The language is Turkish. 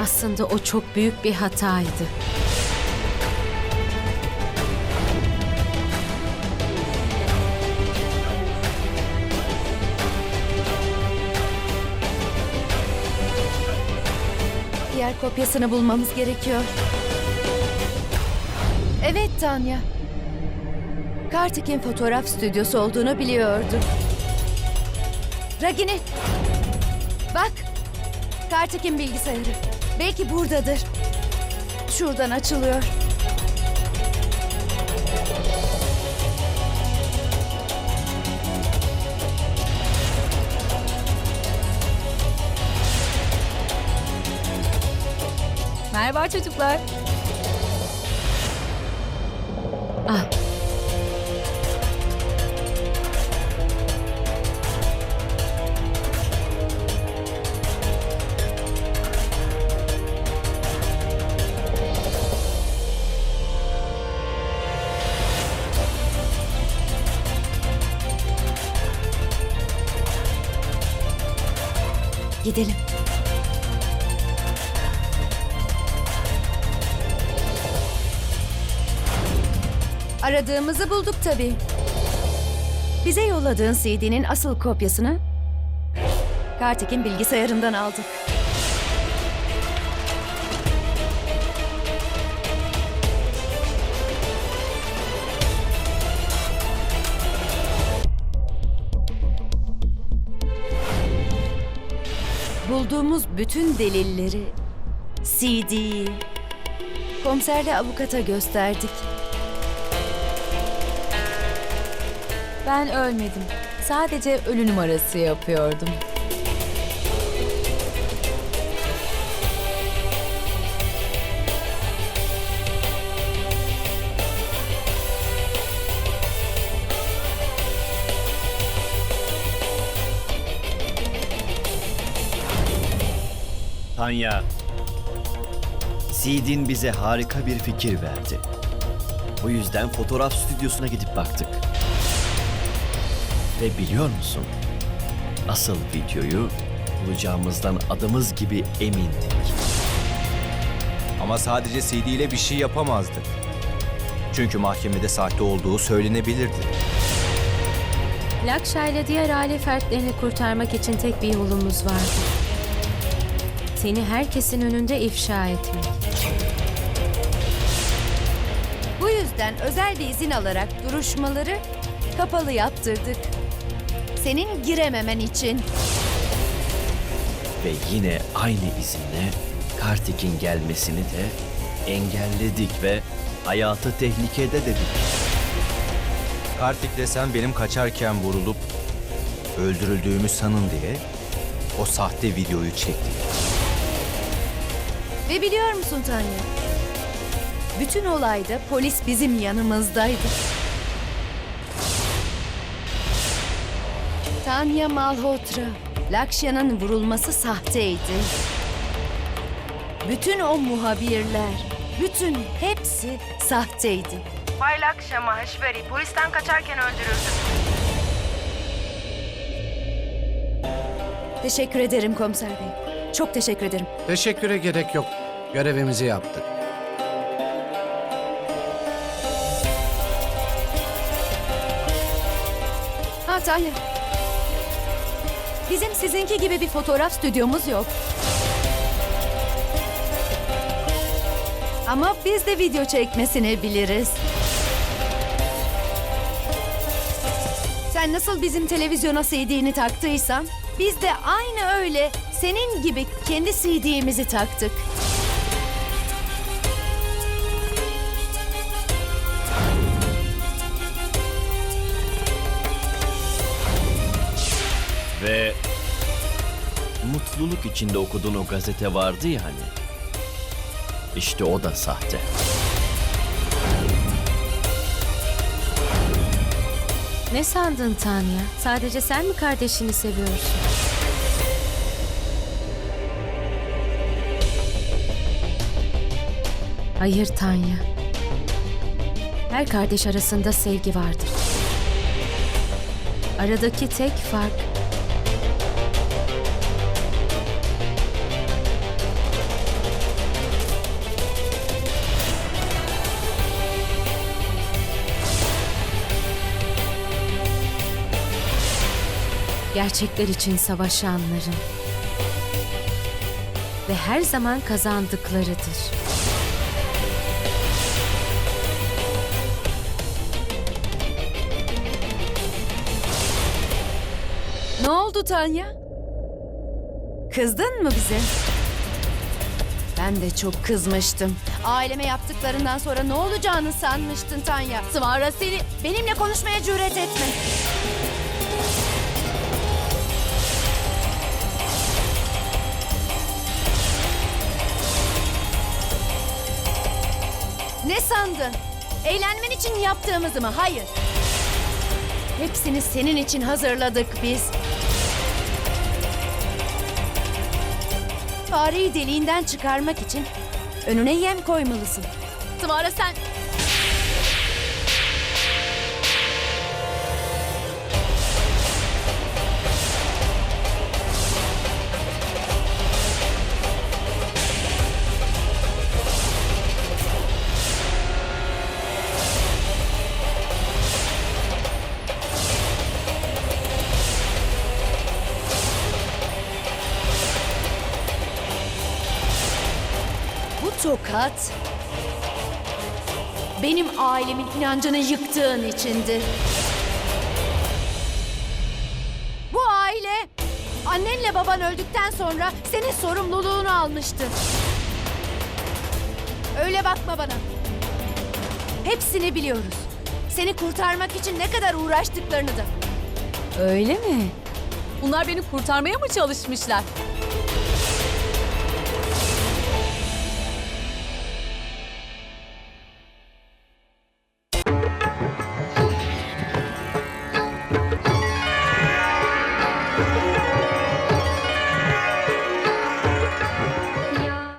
Aslında o çok büyük bir hataydı. Diğer kopyasını bulmamız gerekiyor. Evet Tanya. Kartik'in fotoğraf stüdyosu olduğunu biliyordum. Ragini. Bak. Kartik'in bilgisayarı. Belki buradadır. Şuradan açılıyor. Merhaba çocuklar. Ah, Gidelim. Aradığımızı bulduk tabii. Bize yolladığın CD'nin asıl kopyasını Kartik'in bilgisayarından aldık. Bulduğumuz bütün delilleri, CD'yi, komiserle avukata gösterdik. Ben ölmedim. Sadece ölü numarası yapıyordum. Tanya, Seed'in bize harika bir fikir verdi. Bu yüzden fotoğraf stüdyosuna gidip baktık. Ve biliyor musun? Asıl videoyu bulacağımızdan adımız gibi emindik. Ama sadece CD ile bir şey yapamazdı. Çünkü mahkemede sahte olduğu söylenebilirdi. Lakşa ile diğer aile fertlerini kurtarmak için tek bir yolumuz vardı. Seni herkesin önünde ifşa etmek. Bu yüzden özel bir izin alarak duruşmaları kapalı yaptırdık. Senin girememen için. Ve yine aynı izinle Kartik'in gelmesini de engelledik ve hayatı tehlikede dedik. Kartik sen benim kaçarken vurulup öldürüldüğümü sanın diye o sahte videoyu çekti. Ve biliyor musun Tanya? Bütün olayda polis bizim yanımızdaydı. Tanya Malhotra, Lakshya'nın vurulması sahteydi. Bütün o muhabirler, bütün hepsi sahteydi. Bay Lakshya Maheshwari polisten kaçarken öldürüldü. Teşekkür ederim komiser bey. Çok teşekkür ederim. Teşekküre gerek yok. Görevimizi yaptık. Ha Tanya. Bizim sizinki gibi bir fotoğraf stüdyomuz yok. Ama biz de video çekmesini biliriz. Sen nasıl bizim televizyona CD'ni taktıysan, biz de aynı öyle senin gibi kendi CD'mizi taktık. Mutluluk içinde okuduğun o gazete vardı ya hani. İşte o da sahte. Ne sandın Tanya? Sadece sen mi kardeşini seviyorsun? Hayır Tanya. Her kardeş arasında sevgi vardır. Aradaki tek fark gerçekler için savaşanların ve her zaman kazandıklarıdır. Ne oldu Tanya? Kızdın mı bize? Ben de çok kızmıştım. Aileme yaptıklarından sonra ne olacağını sanmıştın Tanya. Sıvara seni benimle konuşmaya cüret etme. Sandın? Eğlenmen için yaptığımızı mı? Hayır. Hepsini senin için hazırladık biz. Fareyi deliğinden çıkarmak için önüne yem koymalısın. Sıvara sen... tokat benim ailemin inancını yıktığın içindi. Bu aile annenle baban öldükten sonra senin sorumluluğunu almıştı. Öyle bakma bana. Hepsini biliyoruz. Seni kurtarmak için ne kadar uğraştıklarını da. Öyle mi? Bunlar beni kurtarmaya mı çalışmışlar?